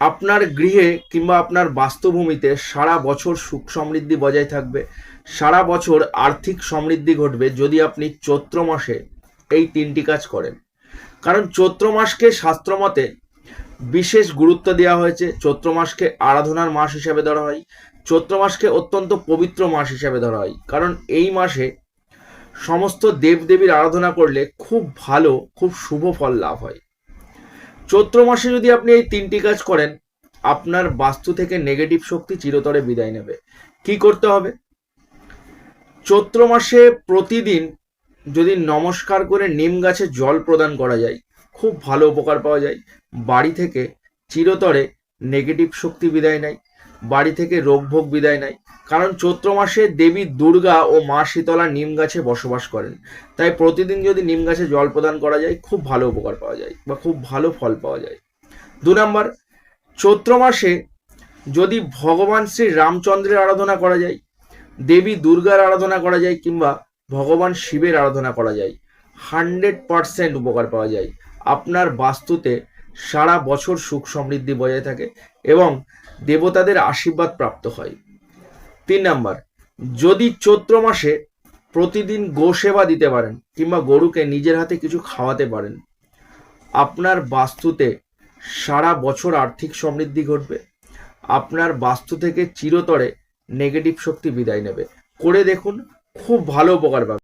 আপনার গৃহে কিংবা আপনার বাস্তুভূমিতে সারা বছর সুখ সমৃদ্ধি বজায় থাকবে, সারা বছর আর্থিক সমৃদ্ধি ঘটবে যদি আপনি চৈত্র মাসে এই তিনটি কাজ করেন। কারণ চৈত্র মাসকে শাস্ত্রমতে বিশেষ গুরুত্ব দেওয়া হয়েছে। চৈত্র মাসকে আরাধনার মাস হিসাবে ধরা হয়। চৈত্র মাসকে অত্যন্ত পবিত্র মাস হিসাবে ধরা হয়। কারণ এই মাসে সমস্ত দেবদেবীর আরাধনা করলে খুব ভালো, খুব শুভ ফল লাভ হয়। চৈত্র মাসে যদি আপনি এই তিনটি কাজ করেন, আপনার বাস্তু থেকে নেগেটিভ শক্তি চিরতরে বিদায় নেবে। কি করতে হবে? চৈত্র মাসে প্রতিদিন যদি নমস্কার করে নিম গাছে জল প্রদান করা যায়, খুব ভালো উপকার পাওয়া যায়। বাড়ি থেকে চিরতরে নেগেটিভ শক্তি বিদায় নেয়। বাড়ি থেকে রোগভোগ বিদায় নেয়। কারণ চৈত্র মাসে দেবী দুর্গা ও মা শীতলা নিম গাছে বসবাস করেন। তাই প্রতিদিন যদি নিম গাছে জল প্রদান করা যায়, খুব ভালো উপকার পাওয়া যায় বা খুব ভালো ফল পাওয়া যায়। দু নম্বর, চৈত্র মাসে যদি ভগবান শ্রী রামচন্দ্রের আরাধনা করা যায়, দেবী দুর্গার আরাধনা করা যায় কিংবা ভগবান শিবের আরাধনা করা যায়, হান্ড্রেড পারসেন্ট উপকার পাওয়া যায়। আপনার বাস্তুতে সারা বছর সুখ সমৃদ্ধি বজায় থাকে এবং দেবতাদের আশীর্বাদ প্রাপ্ত হয়। তিন নাম্বার, যদি চৈত্র মাসে প্রতিদিন গো সেবা দিতে পারেন কিংবা গরুকে নিজের হাতে কিছু খাওয়াতে পারেন, আপনার বাস্তুতে সারা বছর আর্থিক সমৃদ্ধি ঘটবে, আপনার বাস্তু থেকে চিরতরে নেগেটিভ শক্তি বিদায় নেবে। করে দেখুন, খুব ভালো উপকার পাবেন